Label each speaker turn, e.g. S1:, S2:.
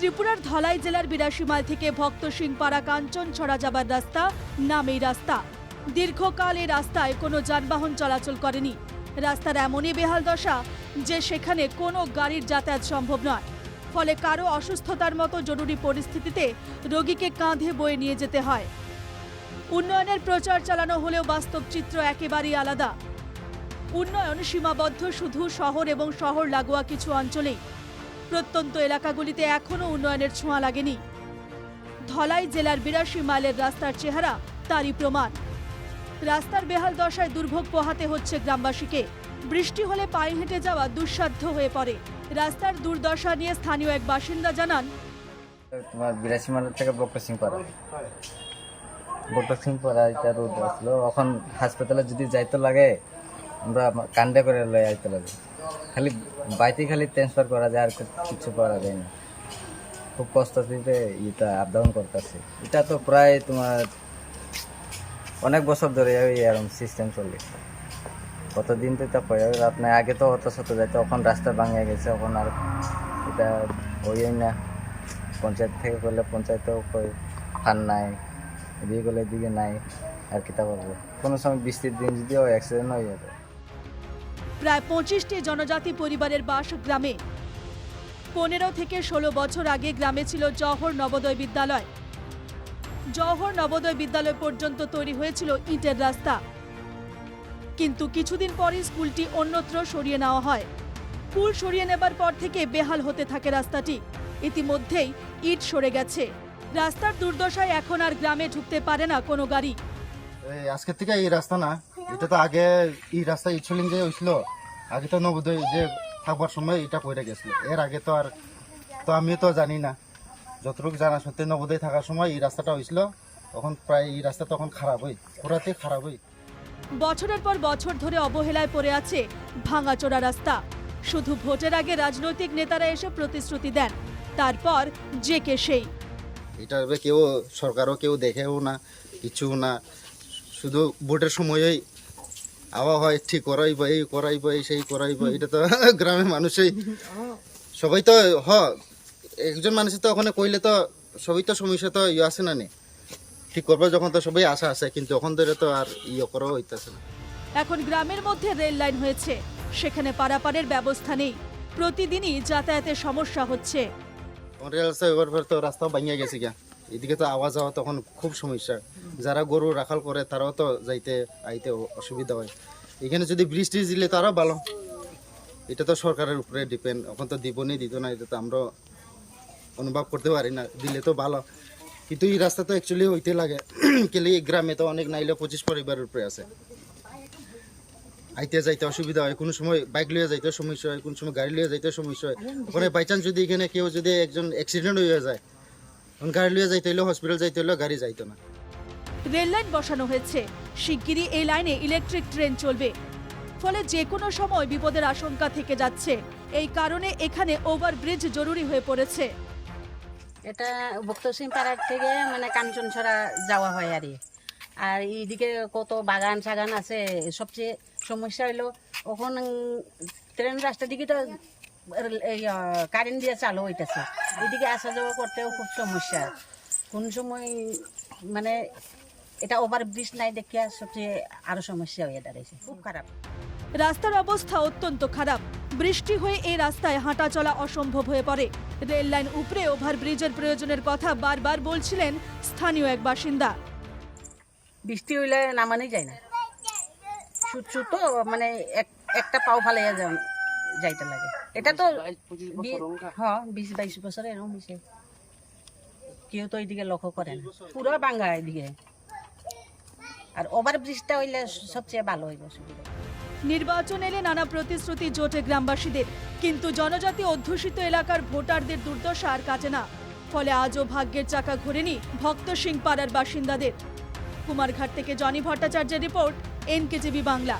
S1: ত্রিপুরার ধলাই জেলার বিরাশি মাইল থেকে ভক্ত সিংপাড়া কাঞ্চন ছড়া যাবার রাস্তা, নাম এই রাস্তা। দীর্ঘকাল এই রাস্তায় কোনো যানবাহন চলাচল করেনি। রাস্তার এমনই বেহাল দশা যে সেখানে কোনো গাড়ির যাতায়াত সম্ভব নয়। ফলে কারও অসুস্থতার মতো জরুরি পরিস্থিতিতে রোগীকে কাঁধে বয়ে নিয়ে যেতে হয়। উন্নয়নের প্রচার চালানো হলেও বাস্তব চিত্র একেবারেই আলাদা। উন্নয়ন সীমাবদ্ধ শুধু শহর এবং শহর লাগোয়া কিছু অঞ্চলেই। প্রত্যন্ত এলাকাগুলিতে এখনও উন্নয়নের ছোঁয়া লাগেনি। ধলাই জেলার বিরাশি মাইলের রাস্তার চেহারা তারই প্রমাণ। রাস্তার বেহাল দশায় দুর্ভোগ পোহাতে হচ্ছে গ্রামবাসীকে। বৃষ্টি হলে পায়ে হেঁটে যাওয়া দুঃসাধ্য হয়ে পড়ে। রাস্তার দুর্দশা নিয়ে স্থানীয় এক বাসিন্দা জানান,
S2: তোমার বিরাশি মাইল থেকে বক্র সিং পাড়া। বক্র পাড়া এটা এখন হাসপাতালে যদি যাইতে লাগে, আমরা কান্দে করে লয়ে আইতে লাগে। খালি বাইতে খালি ট্রান্সফার করা যায় আর কিছু করা যায় না। খুব কষ্ট দিতে এটা আপ ডাউন করতেছে। এটা তো প্রায় তোমার অনেক বছর ধরে ওই এরকম সিস্টেম চলে কতদিন তো এটা কয় আপনার আগে তো অত শত যাইতো, এখন রাস্তা ভাঙিয়ে গেছে, এখন আর এটা হইই না। পঞ্চায়েত থেকে করলে পঞ্চায়েতেও ফান নাই, এদিকে করলে এদিকে নাই, আর কিতা করব? কোনো সময় বৃষ্টির দিন যদিও অ্যাক্সিডেন্ট হয়ে যাবে।
S1: প্রায় পঁচিশটি জনজাতি পরিবারের বাস গ্রামে। পনেরো থেকে ষোলো বছর আগে গ্রামে ছিল জহর নবোদয় বিদ্যালয়। জহর নবোদয় বিদ্যালয় পর্যন্ত তৈরি হয়েছিল ইটের রাস্তা। কিন্তু কিছুদিন পরই স্কুলটি অন্যত্র সরিয়ে নেওয়া হয়। স্কুল সরিয়ে নেবার পর থেকে বেহাল হতে থাকে রাস্তাটি। ইতিমধ্যেই ইট সরে গেছে। রাস্তার দুর্দশায় এখন আর গ্রামে ঢুকতে পারে না কোনো গাড়ি।
S3: আজকের থেকে এই রাস্তা না এটা তো আগে এই রাস্তা ইচ্ছলিং যে হয়েছিল আগে তো নবোদয় যে থাকবার সময় এটা পড়ে গেছিল। এর আগে তো আর তো আমি তো জানি না। যতটুকু জানা সত্যি নবোদয় থাকার সময় এই রাস্তাটা হয়েছিল তখন প্রায় এই রাস্তা তখন খারাপ হই পুরাতে খারাপ হই।
S1: বছরের পর বছর ধরে অবহেলায় পড়ে আছে ভাঙাচোরা রাস্তা। শুধু ভোটের আগে রাজনৈতিক নেতারা এসে প্রতিশ্রুতি দেন তারপর যে কে সেই।
S3: এটা কেউ সরকারও কেউ দেখেও না কিছু না। শুধু ভোটের সময়ই আওয়া হয় ঠিক করাইব এই করাইব এই সেই করাইব এটা তো গ্রামের মানুষই। সবাই তো হ একজন মানুষের তো ওখানে কইলে তো সবই তো সমস্যা তো ইয়ে আছে না নে? ঠিক করব যখন তো সবাই আশা আছে কিন্তু ওখান ধরে তো আর ইয়ে করাও হইতেছে না।
S1: এখন গ্রামের মধ্যে রেল লাইন হয়েছে সেখানে পারাপারের ব্যবস্থা নেই প্রতিদিনই যাতায়াতের সমস্যা হচ্ছে।
S3: রেল রাস্তা এবার তো রাস্তাও ভাঙিয়ে গেছে গিয়া। এদিকে তো আওয়াজ যাওয়া তখন খুব সমস্যা। যারা গরু রাখাল করে তারাও তো যাইতে আইতে অসুবিধা হয়। এখানে যদি বৃষ্টি দিলে তারাও ভালো। এটা তো সরকারের উপরে ডিপেন্ড এখন তো দিবনি দিত না এটা তো আমরা অনুভব করতে পারি না। দিলে তো ভালো। কিন্তু এই রাস্তা তো অ্যাকচুয়ালি হইতে লাগে। কেলে এই গ্রামে তো অনেক নাইলে পঁচিশ পরিবারের উপরে আছে। আইতে যাইতে অসুবিধা হয়। কোনো সময় বাইক লিয়ে যাইতে সমস্যা হয় কোনো সময় গাড়ি লিয়ে যাইতে সমস্যা হয়। ওখানে বাই চান্স যদি এখানে কেউ যদি একজন অ্যাক্সিডেন্ট হয়ে যায় গাড়ি লিয়ে যাইতে হইলেও হসপিটাল যাইতে হইলেও গাড়ি যাইতো না।
S1: রেল লাইন বসানো হয়েছে। শিগগিরই এই লাইনে ইলেকট্রিক ট্রেন চলবে। ফলে যে কোনো সময় বিপদের আশঙ্কা থেকে যাচ্ছে। এই কারণে এখানে ওভারব্রিজ জরুরি হয়ে পড়েছে।
S4: এটা ভক্ত সিং পাড়ার থেকে মানে কাঞ্চনছড়া যাওয়া হয় আর আর এইদিকে কত বাগান সাগান আছে সবচেয়ে সমস্যা হইল ওখন ট্রেন রাস্তার দিকে তো কারেন্ট দিয়ে চালু হইতেছে। এদিকে আসা যাওয়া করতেও খুব সমস্যা। কোন সময় মানে এটা ওভার ব্রিজ নাই দেখিয়া সবচেয়ে আরও সমস্যা হয়ে দাঁড়াইছে। খুব খারাপ।
S1: রাস্তার অবস্থা অত্যন্ত খারাপ। বৃষ্টি হয়ে এই রাস্তায় হাঁটা চলা অসম্ভব হয়ে পড়ে। রেল লাইন উপরে ওভারব্রিজের প্রয়োজনের কথা বারবার বলছিলেন স্থানীয় এক বাসিন্দা।
S4: বৃষ্টি হইলে নামানি যায় না। ছুট ছুট তো মানে এক- একটা পাও ফালাইয়া যাও যাইতে লাগে। এটা তো হ্যাঁ বিশ বাইশ বছর এরকম হয়েছে কেউ তো এইদিকে লক্ষ্য করে না। পুরো বাঙ্গা এদিকে আর ওভার ব্রিজটা হইলে সবচেয়ে ভালো হইব সুবিধা।
S1: নির্বাচন এলে নানা প্রতিশ্রুতি জোটে গ্রামবাসীদের। কিন্তু জনজাতি অধ্যুষিত এলাকার ভোটারদের দুর্দশা আর কাটে না। ফলে আজও ভাগ্যের চাকা ঘোরেনি ভক্ত সিং পাড়ার বাসিন্দাদের। কুমারঘাট থেকে জনি ভট্টাচার্যের রিপোর্ট এনকেজিবি বাংলা।